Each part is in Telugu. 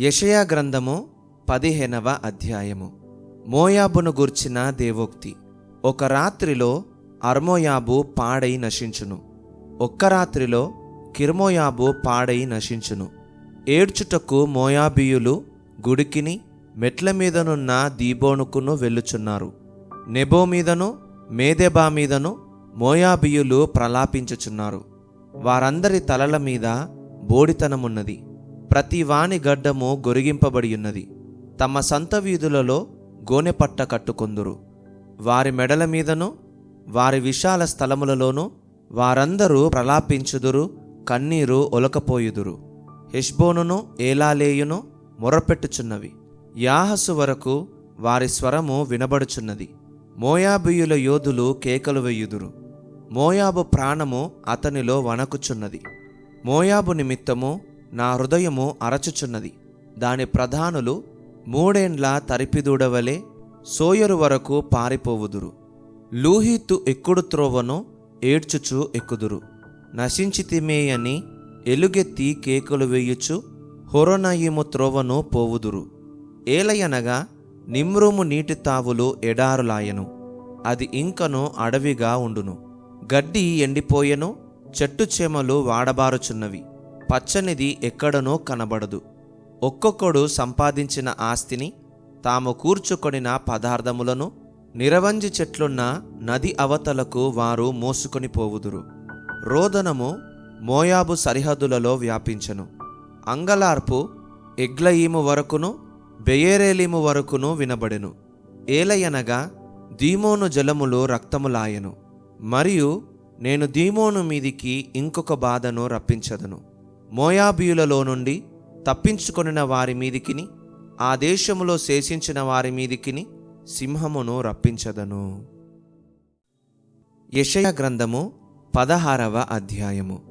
యషయా గ్రంథము పదిహేనవ అధ్యాయము. మోయాబును గూర్చిన దేవోక్తి ఒక రాత్రిలో అర్మోయాబు పాడై నశించును. ఒక్క రాత్రిలో కిర్మోయాబు పాడై నశించును. ఏడ్చుటకు మోయాబీయులు గుడికిని మెట్ల మీదనున్న దీబోనుకును వెళ్ళుచున్నారు. నెబో మీదను మేదెబా మీదను మోయాబీయులు ప్రలాపించుచున్నారు. వారందరి తలల మీద బోడితనమున్నది. ప్రతి వాని గడ్డము గొరిగింపబడి ఉన్నది. తమ సంత వీధులలో గోనెపట్ట కట్టుకొందురు. వారి మెడల మీదను వారి విశాల స్థలములలోనూ వారందరూ ప్రలాపించుదురు కన్నీరు ఒలకపోయుదురు. హెష్బోనును ఏలాలేయును మొరపెట్టుచున్నవి. యాహసు వరకు వారి స్వరము వినబడుచున్నది. మోయాబీయుల యోధులు కేకలు వెయ్యుదురు మోయాబు ప్రాణము అతనిలో వణకుచున్నది. మోయాబు నిమిత్తము నా హృదయము అరచుచున్నది. దాని ప్రధానులు మూడేండ్ల తరిపిదూడవలే సోయరు వరకు పారిపోవుదురు. లూహీతు ఎక్కుడు త్రోవను ఏడ్చుచు ఎక్కుదురు. నశించితిమే అని ఎలుగెత్తి కేకులు వేయుచు హొరొనయిము త్రోవను పోవుదురు. ఏలయనగా నిమ్రూము నీటి తావులు ఎడారులాయను. అది ఇంకను అడవిగా ఉండును. గడ్డి ఎండిపోయెను చెట్టు చేమలు వాడబారుచున్నవి. పచ్చనిది ఎక్కడనో కనబడదు. ఒక్కొక్కడు సంపాదించిన ఆస్తిని తాము కూర్చుకొనిన పదార్థములను నిరవంజి చెట్లున్న నది అవతలకు వారు మోసుకొని పోవుదురు. రోదనము మోయాబు సరిహద్దులలో వ్యాపించెను. అంగలార్పు ఎగ్లయీము వరకును బెయేరేలీము వరకును వినబడెను. ఏలయనగా దీమోను జలములు రక్తములాయెను మరియు నేను దీమోను మీదికి ఇంకొక బాధను రప్పించదను. మోయాబీయులలో నుండి తప్పించుకొనిన వారి మీదికిని ఆ దేశములో శేషించిన వారి మీదికిని సింహమును రప్పించదను. యషయ గ్రంథము పదహారవ అధ్యాయము.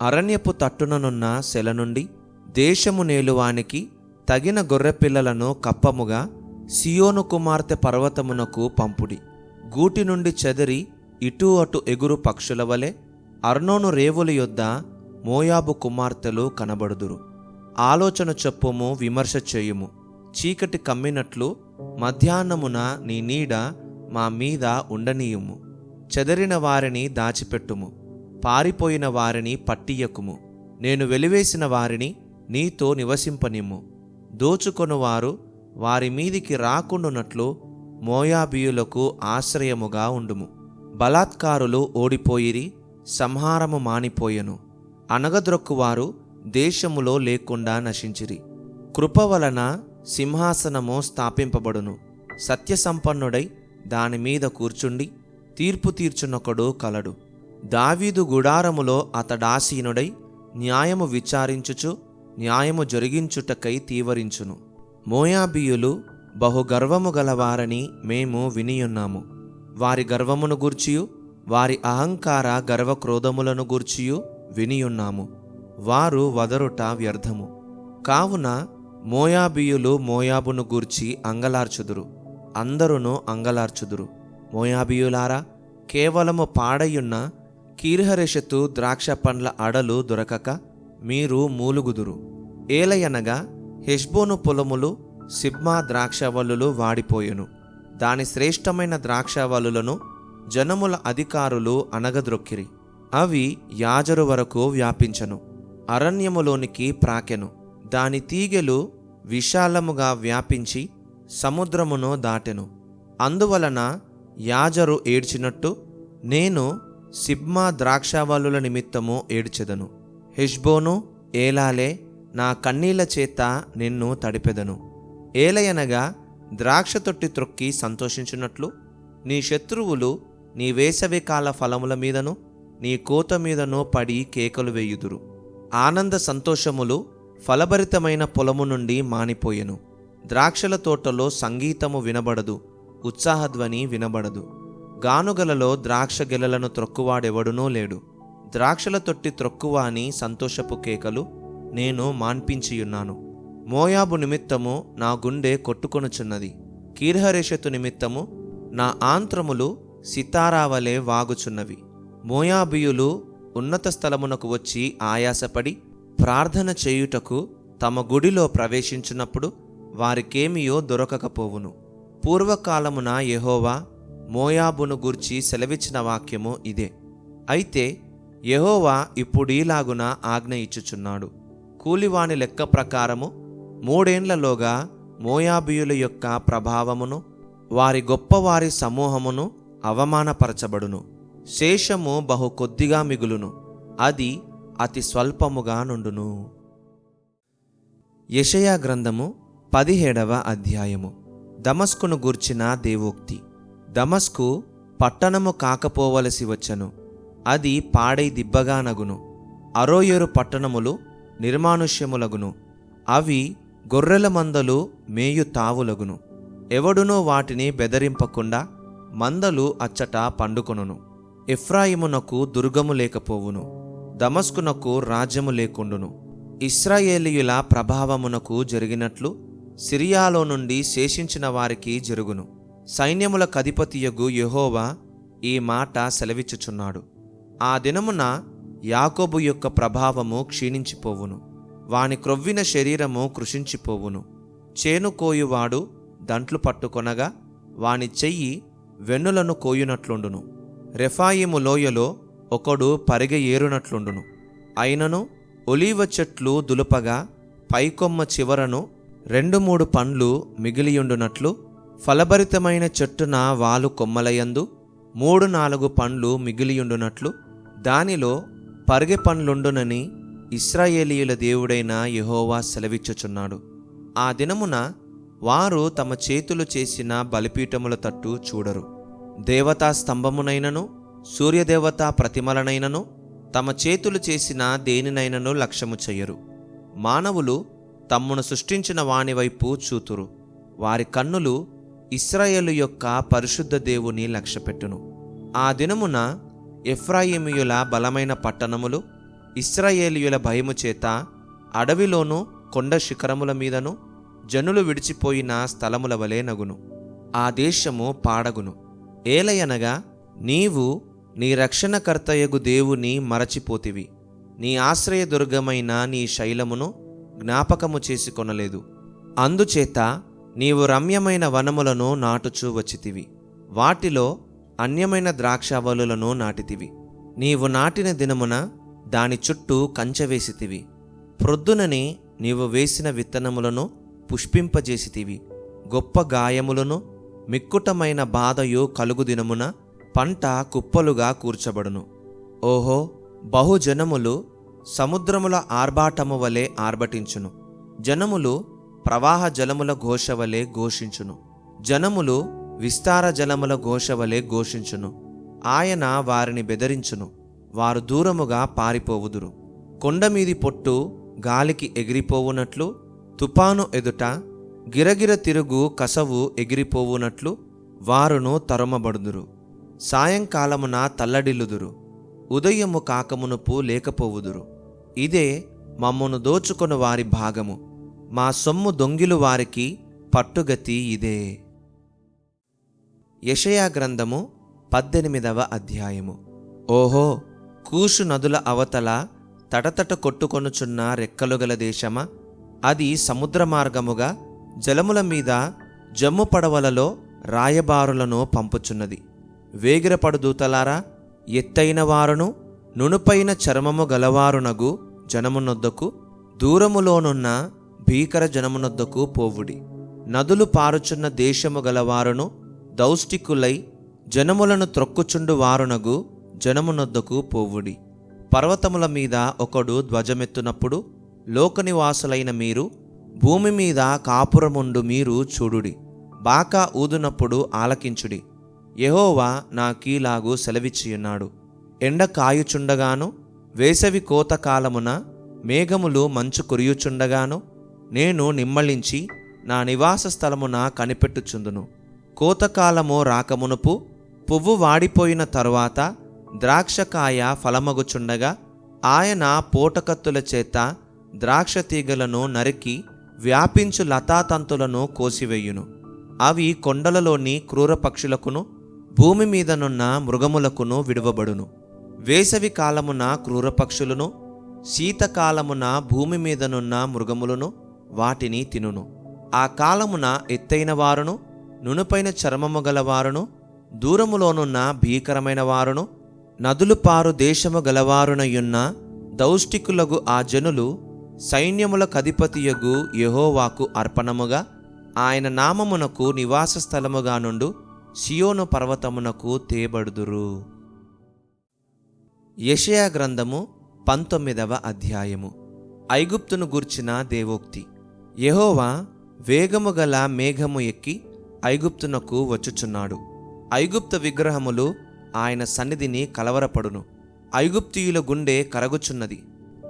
అరణ్యపు తట్టుననున్న సెల నుండి దేశము నేలువానికి తగిన గొర్రెపిల్లలను కప్పముగా సియోను కుమార్తె పర్వతమునకు పంపుడి. గూటి నుండి చెదరి ఇటు అటు ఎగురు పక్షుల వలె అర్నోను రేవుల యొద్ద మోయాబు కుమార్తెలు కనబడుదురు. ఆలోచన చెప్పుము విమర్శ చేయుము. చీకటి కమ్మినట్లు మధ్యాహ్నమున నీ నీడ మా మీద ఉండనీయుము. చెదరిన వారిని దాచిపెట్టుము. పారిపోయిన వారిని పట్టియకుము నేను వెలివేసిన వారిని నీతో నివసింపనిమ్ము. దోచుకొనువారు వారి మీదికి రాకుండునట్లు మోయాబీయులకు ఆశ్రయముగా ఉండుము. బలాత్కారులు ఓడిపోయిరి సంహారము మానిపోయెను. అనగద్రొక్కువారు దేశములో లేకుండా నశించిరి. కృప వలన సింహాసనము స్థాపింపబడును. సత్యసంపన్నుడై దాని మీద కూర్చుండి తీర్పు తీర్చునొకడు కలడు. దావీదు గుడారములో అతడాసీనుడై న్యాయము విచారించుచు న్యాయము జరిగించుటకై తీవరించును. మోయాబీయులు బహు గర్వము గలవారని మేము వినియున్నాము. వారి గర్వమును గూర్చియు వారి అహంకార గర్వక్రోధములను గూర్చియు వినియున్నాము. వారు వదరుట వ్యర్థము. కావున మోయాబీయులు మోయాబును గూర్చి అంగలార్చుదురు. అందరును అంగలార్చుదురు. మోయాబీయులారా కేవలము పాడయున్న కీర్హరెషతు ద్రాక్ష పండ్ల అడలు దొరకక మీరు మూలుగుదురు. ఏలయనగా హెష్బోను పొలములు సిబ్మా ద్రాక్షవల్లులు వాడిపోయెను. దాని శ్రేష్టమైన ద్రాక్షవల్లులను జనముల అధికారులు అనగద్రొక్కిరి అవి యాజరు వరకు వ్యాపించను అరణ్యములోనికి ప్రాకెను. దాని తీగెలు విశాలముగా వ్యాపించి సముద్రమును దాటెను. అందువలన యాజరు ఏడ్చినట్టు నేను సిబ్మా ద్రాక్షావళుల నిమిత్తము ఏడ్చెదను. హెష్బోను ఏలాలే నా కన్నీళ్ళ చేత నిన్ను తడిపెదను. ఏలయనగా ద్రాక్ష తొట్టి త్రొక్కి సంతోషించినట్లు నీ శత్రువులు నీ వేసవికాల ఫలముల మీదను నీ కోత మీదనో పడి కేకలు వేయుదురు. ఆనంద సంతోషములు ఫలభరితమైన పొలము నుండి మానిపోయెను. ద్రాక్షల తోటలో సంగీతము వినబడదు ఉత్సాహధ్వని వినబడదు. గానుగలలో ద్రాక్ష గెలలను త్రొక్కువాడెవడునూ లేడు. ద్రాక్షల తొట్టి త్రొక్కువాని సంతోషపు కేకలు నేను మాన్పించియున్నాను. మోయాబు నిమిత్తము నా గుండె కొట్టుకొనుచున్నది. కీర్హరేషతు నిమిత్తము నా ఆంత్రములు సితారావలే వాగుచున్నవి. మోయాబియులు ఉన్నత స్థలమునకు వచ్చి ఆయాసపడి ప్రార్థన చేయుటకు తమ గుడిలో ప్రవేశించినప్పుడు వారికేమియో దొరకకపోవును. పూర్వకాలమున యహోవా మోయాబును గూర్చి సెలవిచ్చిన వాక్యము ఇదే. అయితే యహోవా ఇప్పుడీలాగున ఆజ్ఞ ఇచ్చుచున్నాడు. కూలివాని లెక్క ప్రకారము మూడేండ్లలోగా మోయాబియుల యొక్క ప్రభావమును వారి గొప్పవారి సమూహమును అవమానపరచబడును. శేషము బహు కొద్దిగా మిగులును అది అతి స్వల్పముగా నుండును. యషయా గ్రంథము పదిహేడవ అధ్యాయము. దమస్కును గూర్చిన దేవోక్తి దమస్కు పట్టణము కాకపోవలసి వచ్చను అది పాడై దిబ్బగానగును అరోయరు పట్టణములు నిర్మానుష్యములగును అవి గొర్రెల మందలు మేయు తావులగును ఎవడునో వాటిని బెదరింపకుండా మందలు అచ్చట పండుకొనును. ఎఫ్రాయిమునకు దుర్గము లేకపోవును దమస్కునకు రాజ్యము లేకుండును. ఇస్రాయేలీయుల ప్రభావమునకు జరిగినట్లు సిరియాలో నుండి శేషించిన వారికి జరుగును. సైన్యముల కధిపతియగు యెహోవా ఈ మాట సెలవిచ్చుచున్నాడు. ఆ దినమున యాకోబు యొక్క ప్రభావము క్షీణించిపోవును వాని క్రొవ్విన శరీరము కృషించిపోవును. చేను కోయువాడు దంట్లు పట్టుకొనగా వాని చెయ్యి వెన్నులను కోయునట్లుండును. రెఫాయిము లోయలో ఒకడు పరిగె ఏరునట్లుండును. అయినను ఒలీవ చెట్లు దులుపగా పైకొమ్మ చివరను రెండు మూడు పండ్లు మిగిలియుండునట్లు ఫలభరితమైన చెట్టున వాలు కొమ్మలయందు మూడు నాలుగు పండ్లు మిగిలియుండునట్లు దానిలో పరిగె పండ్లుండునని ఇస్రాయేలీయుల దేవుడైన యెహోవా సెలవిచ్చుచున్నాడు. ఆ దినమున వారు తమ చేతులు చేసిన బలిపీఠముల తట్టు చూడరు. దేవతా స్తంభమునైనను సూర్యదేవతా ప్రతిమలనైనను తమ చేతులు చేసిన దేనినైనను లక్ష్యము చెయ్యరు. మానవులు తమ్మును సృష్టించిన వాని వైపు చూతురు. వారి కన్నులు ఇస్రాయేలు యొక్క పరిశుద్ధ దేవుని లక్ష్యపెట్టును. ఆ దినమున ఎఫ్రాయిమియుల బలమైన పట్టణములు ఇస్రాయేలియుల భయము చేత అడవిలోనూ కొండ శిఖరముల మీదను జనులు విడిచిపోయిన స్థలముల వలె నగును. ఆ దేశము పాడగును. ఏలయనగా నీవు నీ రక్షణకర్తయగు దేవుని మరచిపోతివి. నీ ఆశ్రయదుర్గమైన నీ శైలమును జ్ఞాపకము చేసుకొనలేదు. అందుచేత నీవు రమ్యమైన వనములను నాటుచూ వచ్చితివి. వాటిలో అన్యమైన ద్రాక్షావలులను నాటితివి. నీవు నాటిన దినమున దాని చుట్టూ కంచె వేసితివి. ప్రొద్దునని నీవు వేసిన విత్తనములను పుష్పింపజేసితివి. గొప్ప గాయములను మిక్కుటమైన బాధయు కలుగుదినమున పంట కుప్పలుగా కూర్చబడును. ఓహో బహుజనములు సముద్రముల ఆర్భాటము వలె ఆర్భటించును. జనములు ప్రవాహ జలముల ఘోష వలె ఘోషించును. జనములు విస్తార జలముల ఘోష వలె ఘోషించును. ఆయన వారిని బెదిరించును. వారు దూరముగా పారిపోవుదురు. కొండమీది పొట్టు గాలికి ఎగిరిపోవునట్లు తుపాను ఎదుట గిరగిర తిరుగు కసవు ఎగిరిపోవునట్లు వారును తరుమబడుదురు. సాయంకాలమున తల్లడిల్లుదురు. ఉదయము కాకమునుపు లేకపోవుదురు. ఇదే మమ్మను దోచుకొను వారి భాగము. మా సొమ్ము దొంగిలు వారికి పట్టుగతి ఇదే. యషయా గ్రంథము పద్దెనిమిదవ అధ్యాయము. ఓహో కూషు నదుల అవతల తటతట కొట్టుకొనుచున్న రెక్కలుగల దేశమా? అది సముద్ర మార్గముగా జలముల మీద జమ్ము పడవలలో రాయబారులను పంపుచున్నది. వేగిరపడు దూతలారా ఎత్తైన వారును నునుపైన చర్మము గలవారునగు జనమునొద్దకు దూరములోనున్న భీకర జనమునొద్దకు పోవుడి. నదులు పారుచున్న దేశము గలవారును దౌష్టికులై జనములను త్రొక్కుచుండు వారునగు జనమునొద్దకు పోవుడి. పర్వతముల మీద ఒకడు ధ్వజమెత్తునప్పుడు లోకనివాసులైన మీరు భూమి మీద కాపురముండు మీరు చూడుడి. బాకా ఊదునప్పుడు ఆలకించుడి. యెహోవా నా కీలాగు సెలవిచ్చియున్నాడు. ఎండ కాయుచుండగాను వేసవి కోతకాలమున మేఘములు మంచు కురియుచుండగాను నేను నిమ్మళించి నా నివాస స్థలమున కనిపెట్టుచుందును. కోతకాలము రాకమునుపు పువ్వు వాడిపోయిన తరువాత ద్రాక్షకాయ ఫలమగుచుండగా ఆయన పూటకత్తుల చేత ద్రాక్ష తీగలను నరికి వ్యాపించు లతాతంతులను కోసివేయును. అవి కొండలలోని క్రూర పక్షులకును భూమి మీదనున్న మృగములకును విడువబడును. వేసవి కాలమున క్రూర పక్షులను శీతకాలమున భూమి మీదనున్న మృగములను వాటిని తినును. ఆ కాలమున ఎత్తైన వారును నునుపైన చర్మము గలవారును దూరములోనున్న భీకరమైన వారును నదులు పారు దేశము గలవారునయున్న దౌష్టికులగు ఆ జనులు సైన్యముల కధిపతియగు యెహోవాకు అర్పణముగా ఆయన నామమునకు నివాస స్థలముగా నుండు సియోను పర్వతమునకు తేబడుదురు. యషయా గ్రంథము పంతొమ్మిదవ అధ్యాయము. ఐగుప్తును గూర్చిన దేవోక్తి. యెహోవా వేగము గల మేఘము ఎక్కి ఐగుప్తునకు వచ్చుచున్నాడు. ఐగుప్త విగ్రహములు ఆయన సన్నిధిని కలవరపడును. ఐగుప్తియుల గుండె కరగుచున్నది.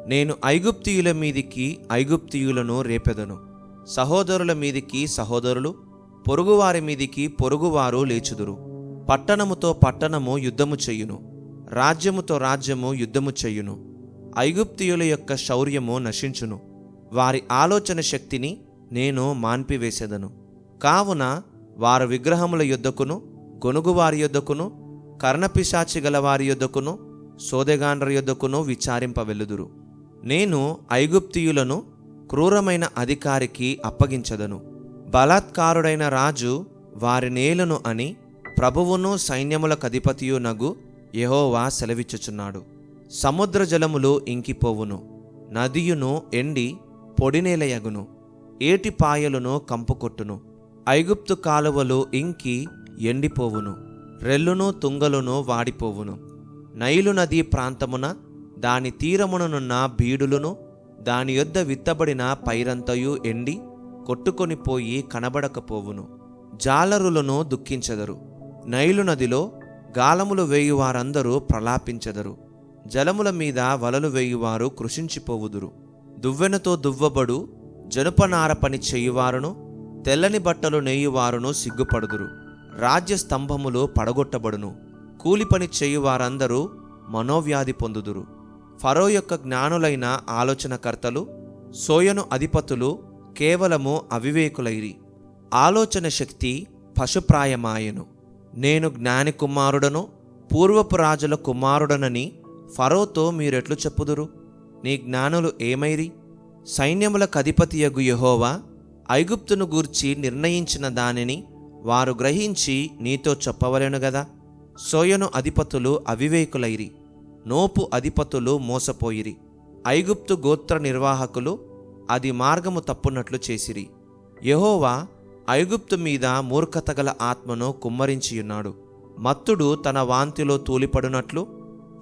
నేను ఐగుప్తియుల మీదికి ఐగుప్తియులను రేపెదను. సహోదరుల మీదికి సహోదరులు పొరుగువారి మీదికి పొరుగువారు లేచుదురు. పట్టణముతో పట్టణము యుద్ధము చెయ్యును రాజ్యముతో రాజ్యము యుద్ధము చెయ్యును ఐగుప్తియుల యొక్క శౌర్యము నశించును. వారి ఆలోచన శక్తిని నేను మాన్పివేసెదను. కావున వారు విగ్రహముల యుద్ధకును గొనుగువారి యుద్ధకును కర్ణపిశాచి గల వారి యుద్ధకును సోదెగాండ్ర యుద్ధకును విచారింపవెల్లుదురు నేను ఐగుప్తియులను క్రూరమైన అధికారికి అప్పగించదను. బలాత్కారుడైన రాజు వారి నేలను అని ప్రభువును సైన్యములకు అధిపతియునగు యహోవా సెలవిచ్చుచున్నాడు. సముద్ర జలములు ఇంకిపోవును. నదియును ఎండి పొడినేలయగును ఏటిపాయలను కంపుకొట్టును. ఐగుప్తు కాలువలు ఇంకి ఎండిపోవును. రెల్లును తుంగలును వాడిపోవును. నైలు నదీ ప్రాంతమున దాని తీరముననున్న బీడులను దాని యొద్ద విత్తబడిన పైరంతయు ఎండి కొట్టుకొని పోయి కనబడకపోవును. జాలరులను దుఃఖించెదరు. నైలు నదిలో గాలములు వేయువారందరూ ప్రలాపించెదరు. జలముల మీద వలలు వేయువారు కృషించిపోవుదురు. దువ్వెనతో దువ్వబడు జనుపనార పని చేయువారును తెల్లని బట్టలు నేయువారును సిగ్గుపడుదురు. రాజ్య స్తంభములు పడగొట్టబడును. కూలి పని చేయువారందరూ మనోవ్యాధి పొందుదురు. ఫరో యొక్క జ్ఞానులైన ఆలోచనకర్తలు సోయను అధిపతులు కేవలము అవివేకులైరి. ఆలోచన శక్తి పశుప్రాయమాయను. నేను జ్ఞాని కుమారుడను పూర్వపు రాజుల కుమారుడనని ఫరోతో మీరెట్లు చెప్పుదురు? నీ జ్ఞానులు ఏమైరి? సైన్యములకు అధిపతియగు యెహోవా ఐగుప్తును గూర్చి నిర్ణయించిన దానిని వారు గ్రహించి నీతో చెప్పవలెను గదా? సోయను అధిపతులు అవివేకులైరి. నోపు అధిపతులు మోసపోయిరి. ఐగుప్తు గోత్ర నిర్వాహకులు అది మార్గము తప్పునట్లు చేసిరి. యెహోవా ఐగుప్తు మీద మూర్ఖతగల ఆత్మను కుమ్మరించియున్నాడు. మత్తుడు తన వాంతిలో తూలిపడునట్లు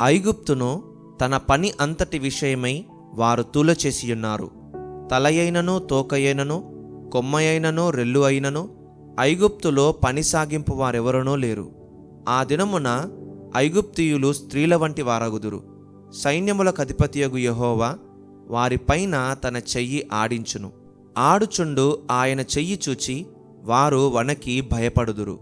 ఐగుప్తును తన పని అంతటి విషయమై వారు తూలచేసియున్నారు. తలయైనను తోకయైనను కొమ్మయైనను రెల్లు అయినను ఐగుప్తులో పని సాగింపు వారెవరనో లేరు. ఆ దినమున ఐగుప్తియులు స్త్రీల వంటి వారగుదురు. సైన్యముల కధిపతియగు యెహోవా వారిపైన తన చెయ్యి ఆడించును. ఆడుచుండు ఆయన చెయ్యి చూచి వారు వణకి భయపడుదురు.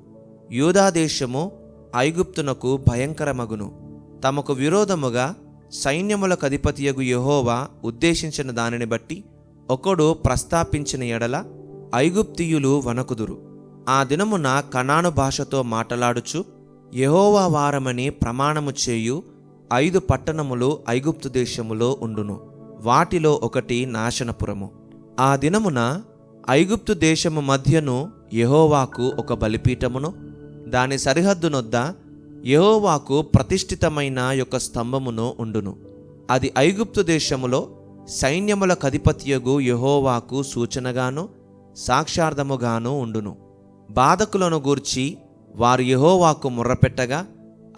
యూదాదేశము ఐగుప్తునకు భయంకరమగును. తమకు విరోధముగా సైన్యముల కధిపతియగు యెహోవా ఉద్దేశించిన దానిని బట్టి ఒకడు ప్రస్తాపించిన ఎడల ఐగుప్తియులు వనకుదురు ఆ దినమున కనాను భాషతో మాటలాడుచు యహోవా వారమని ప్రమాణము చేయు ఐదు పట్టణములు ఐగుప్తు దేశములో ఉండును. వాటిలో ఒకటి నాశనపురము. ఆ దినమున ఐగుప్తు దేశము మధ్యను యహోవాకు ఒక బలిపీఠమును దాని సరిహద్దునొద్ద యహోవాకు ప్రతిష్ఠితమైన యొక్క స్తంభమును ఉండును. అది ఐగుప్తు దేశములో సైన్యముల కధిపత్యగు యహోవాకు సూచనగాను సాక్షార్థముగాను ఉండును. బాధకులను గూర్చి వారు యహోవాకు ముర్రపెట్టగా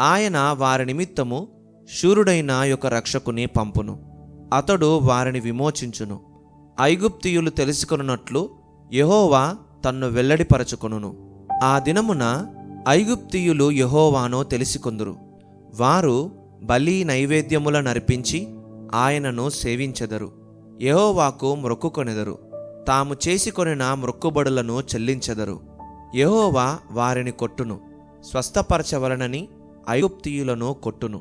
ఆయన వారి నిమిత్తము శూరుడైన యొక్క రక్షకుని పంపును. అతడు వారిని విమోచించును. ఐగుప్తియులు తెలుసుకొనున్నట్లు యహోవా తన్ను వెల్లడిపరచుకొనును. ఆ దినమున ఐగుప్తియులు యహోవానో తెలిసికొందురు. వారు బలి నైవేద్యముల నర్పించి ఆయనను సేవించెదరు. యహోవాకు మొక్కుకొనెదరు తాము చేసుకొనిన మొక్కుబడులను చెల్లించెదరు. యహోవా వారిని కొట్టును స్వస్థపరచవలనని ఐగుప్తియులను కొట్టును.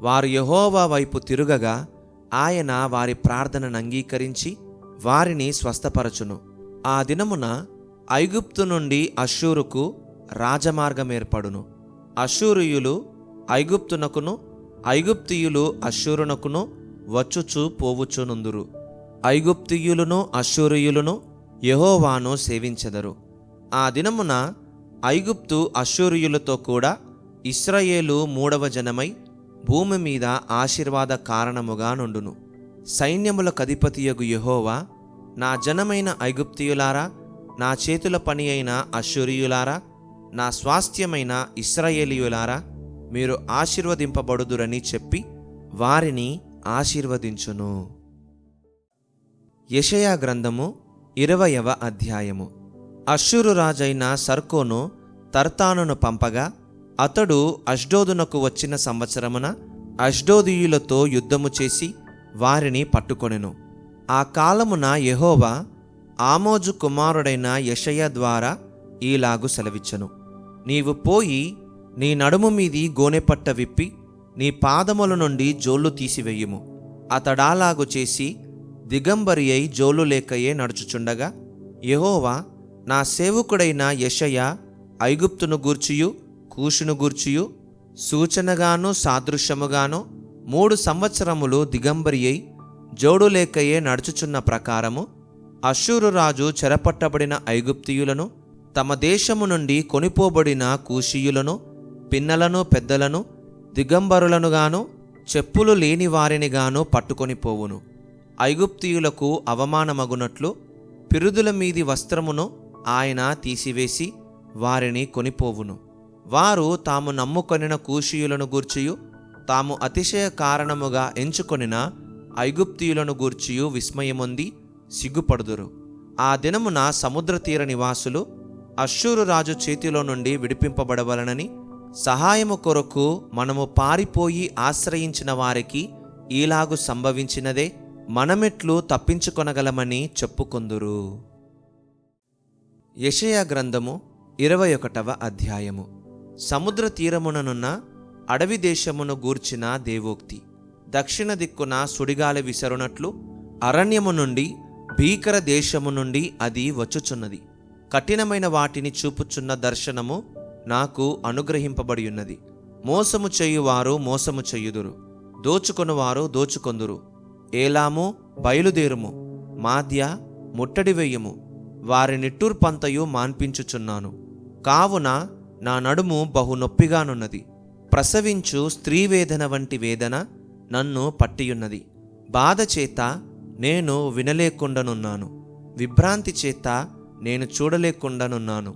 వారు యహోవా వైపు తిరుగగా ఆయన వారి ప్రార్థనను అంగీకరించి వారిని స్వస్థపరచును. ఆ దినమున ఐగుప్తు నుండి అషూరుకు రాజమార్గం ఏర్పడును అషూరియులు ఐగుప్తునకును ఐగుప్తియులు అషూరునకును వచ్చుచు పోవుచునుందురు. ఐగుప్తియులను అశ్షూరియులను యహోవాను సేవించెదరు. ఆ దినమున ఐగుప్తు అశ్షూరియులతో కూడా ఇస్రాయేలు మూడవ జనమై భూమి మీద ఆశీర్వాద కారణముగా నుండును. సైన్యముల కధిపతియగు యెహోవా నా జనమైన ఐగుప్తియులారా నా చేతుల పని అయిన అశ్షూరియులారా నా స్వాస్థ్యమైన ఇస్రాయేలీయులారా మీరు ఆశీర్వదింపబడుదురని చెప్పి వారిని ఆశీర్వదించును. యషయా గ్రంథము ఇరవయవ అధ్యాయము. అశ్షూరు రాజైన సర్కోను తర్తానును పంపగా అతడు అష్డోదునకు వచ్చిన సంవత్సరమున అష్డోదీయులతో యుద్ధము చేసి వారిని పట్టుకొనెను. ఆ కాలమున యహోవా ఆమోజు కుమారుడైన యషయ ద్వారా ఈలాగు సెలవిచ్చను. నీవు పోయి నీ నడుము మీది గోనెపట్ట విప్పి నీ పాదముల నుండి జోళ్ళు తీసివేయుము. అతడాలాగు చేసి దిగంబరి అయి జోలు లేకయే నడుచుచుండగా యహోవా నా సేవకుడైన యషయ ఐగుప్తును గూర్చియు కూషును గూర్చియు సూచనగాను సాదృశ్యముగాను మూడు సంవత్సరములు దిగంబరి అయి జోడు నడుచుచున్న ప్రకారము అశూరు రాజు చెరపట్టబడిన ఐగుప్తియులను తమ దేశము నుండి కొనిపోబడిన కూషీయులను పిన్నలను పెద్దలను దిగంబరులనుగాను చెప్పులు లేని వారినిగాను పట్టుకొని పోవును. ఐగుప్తియులకు అవమానమగునట్లు పిరుదుల మీది వస్త్రమును ఆయన తీసివేసి వారిని కొనిపోవును. వారు తాము నమ్ముకొనిన కూషియులను గూర్చియు తాము అతిశయ కారణముగా ఎంచుకొనిన ఐగుప్తియులను గూర్చియు విస్మయమొంది సిగ్గుపడుదురు. ఆ దినమున సముద్ర తీర నివాసులు అశ్షూరు రాజు చేతిలో నుండి విడిపింపబడవలనని సహాయము కొరకు మనము పారిపోయి ఆశ్రయించిన వారికి ఈలాగు సంభవించినదే మనమెట్లు తప్పించుకొనగలమని చెప్పుకుందురు. యెషయా గ్రంథము ఇరవై ఒకటవ అధ్యాయము. సముద్ర తీరముననున్న అడవి దేశమును గూర్చిన దేవోక్తి. దక్షిణ దిక్కున సుడిగాలి విసరునట్లు అరణ్యము నుండి భీకర దేశము నుండి అది వచ్చుచున్నది. కఠినమైన వాటిని చూపుచున్న దర్శనము నాకు అనుగ్రహింపబడి ఉన్నది మోసము చేయువారు మోసము చెయ్యుదురు దోచుకొనువారు దోచుకొందురు. ఏలాము బయలుదేరుము. మాద్య ముట్టడి వెయ్యము వారి నిట్టూర్పంతయు మాన్పించుచున్నాను. కావున నా నడుము బహు నొప్పిగానున్నది. ప్రసవించు స్త్రీ వేదన వంటి వేదన నన్ను పట్టియున్నది. బాధ చేత నేను వినలేకుండానున్నాను. విభ్రాంతి చేత నేను చూడలేకుండానున్నాను.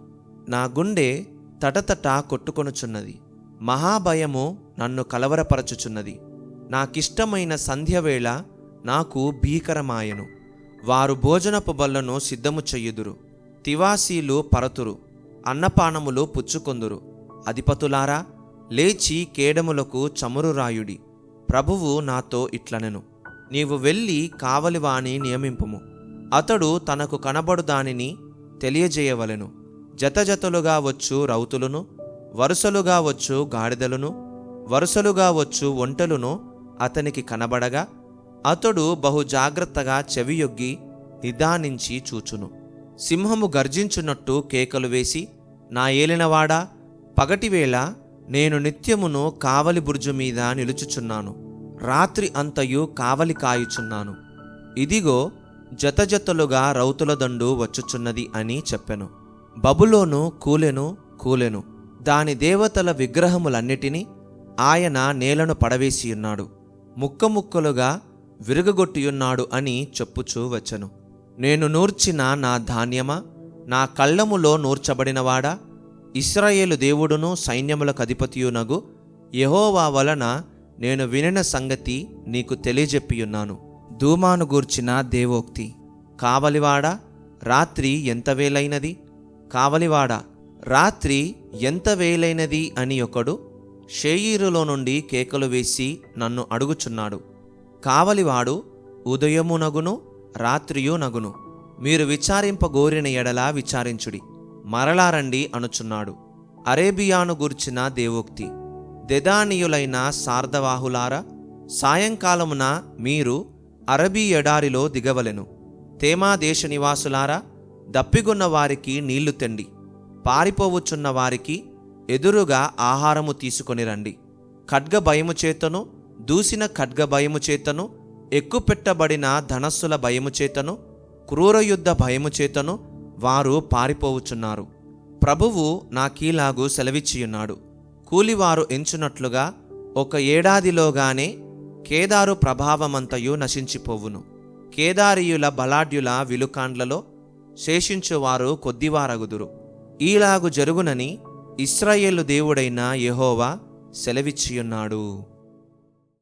నా గుండె తటతట కొట్టుకొనుచున్నది. మహాభయము నన్ను కలవరపరచుచున్నది. నాకిష్టమైన సంధ్యవేళ నాకు భీకరమాయను. వారు భోజనపు బల్లను సిద్ధము చెయ్యుదురు తివాసీలు పరతురు. అన్నపానములు పుచ్చుకొందురు. అధిపతులారా లేచి కేడములకు చమురు రాయుడి. ప్రభువు నాతో ఇట్లనెను. నీవు వెళ్ళి కావలివాని నియమింపుము. అతడు తనకు కనబడు దానిని తెలియజేయవలెను. జతజతలుగా వచ్చు రౌతులను వరుసలుగా వచ్చు గాడిదలను వరుసలుగా వచ్చు ఒంటెలును అతనికి కనబడగా అతడు బహు జాగ్రత్తగా చెవియొగ్గి నిదానించి చూచును. సింహము గర్జించున్నట్టు కేకలు వేసి నా ఏలినవాడా పగటివేళ నేను నిత్యమును కావలి బుర్జు మీద నిలుచుచున్నాను. రాత్రి అంతయు కావలి కాయుచున్నాను. ఇదిగో జతజతలుగా రౌతుల దండు వచ్చుచున్నది అని చెప్పెను. బబులోను కూలెను కూలెను. దాని దేవతల విగ్రహములన్నిటినీ ఆయన నేలను పడవేసియున్నాడు. ముక్కముక్కలుగా విరగగొట్టియున్నాడు అని చెప్పుచూ వచ్చను. నేను నూర్చిన నా ధాన్యమా? నా కళ్ళములో నూర్చబడినవాడా? ఇస్రాయేలు దేవుడును సైన్యములకు అధిపతియునగు యహోవా వలన నేను వినిన సంగతి నీకు తెలియజెప్పియున్నాను. ధూమాను గూర్చిన దేవోక్తి. కావలివాడా? రాత్రి ఎంత వేలైనది? కావలివాడా? రాత్రి ఎంత వేలైనది అని ఒకడు? షేయీరులో నుండి కేకలు వేసి నన్ను అడుగుచున్నాడు. కావలివాడు ఉదయమునగును రాత్రియునగును. మీరు విచారింపగోరిన ఎడలా విచారించుడి. మరలారండి అనుచున్నాడు. అరేబియాను గూర్చిన దేవోక్తి దెదానీయులైన సార్ధవాహులారా సాయంకాలమున మీరు అరబీ ఎడారిలో దిగవలెను. తేమా దేశ నివాసులారా దప్పిగొన్న వారికి నీళ్ళు తెండి. పారిపోవుచున్న వారికి ఎదురుగా ఆహారము తీసుకొని రండి. ఖడ్గ భయము చేతను దూసిన ఖడ్గ భయము చేతను ఎక్కుపెట్టబడిన ధనస్సుల భయము చేతను క్రూర యుద్ధ భయము చేతను వారు పారిపోవుచున్నారు. ప్రభువు నాకీలాగు సెలవిచ్చియున్నాడు. కూలివారు ఎంచునట్లుగా ఒక ఏడాదిలోగానే కేదారు ప్రభావమంతయు నశించిపోవును. కేదారీయుల బలాఢ్యుల విలుకాండ్లలో శేషించువారు కొద్దివారగుదురు. ఈలాగు జరుగునని ఇస్రాయేలు దేవుడైన యెహోవా సెలవిచ్చియున్నాడు.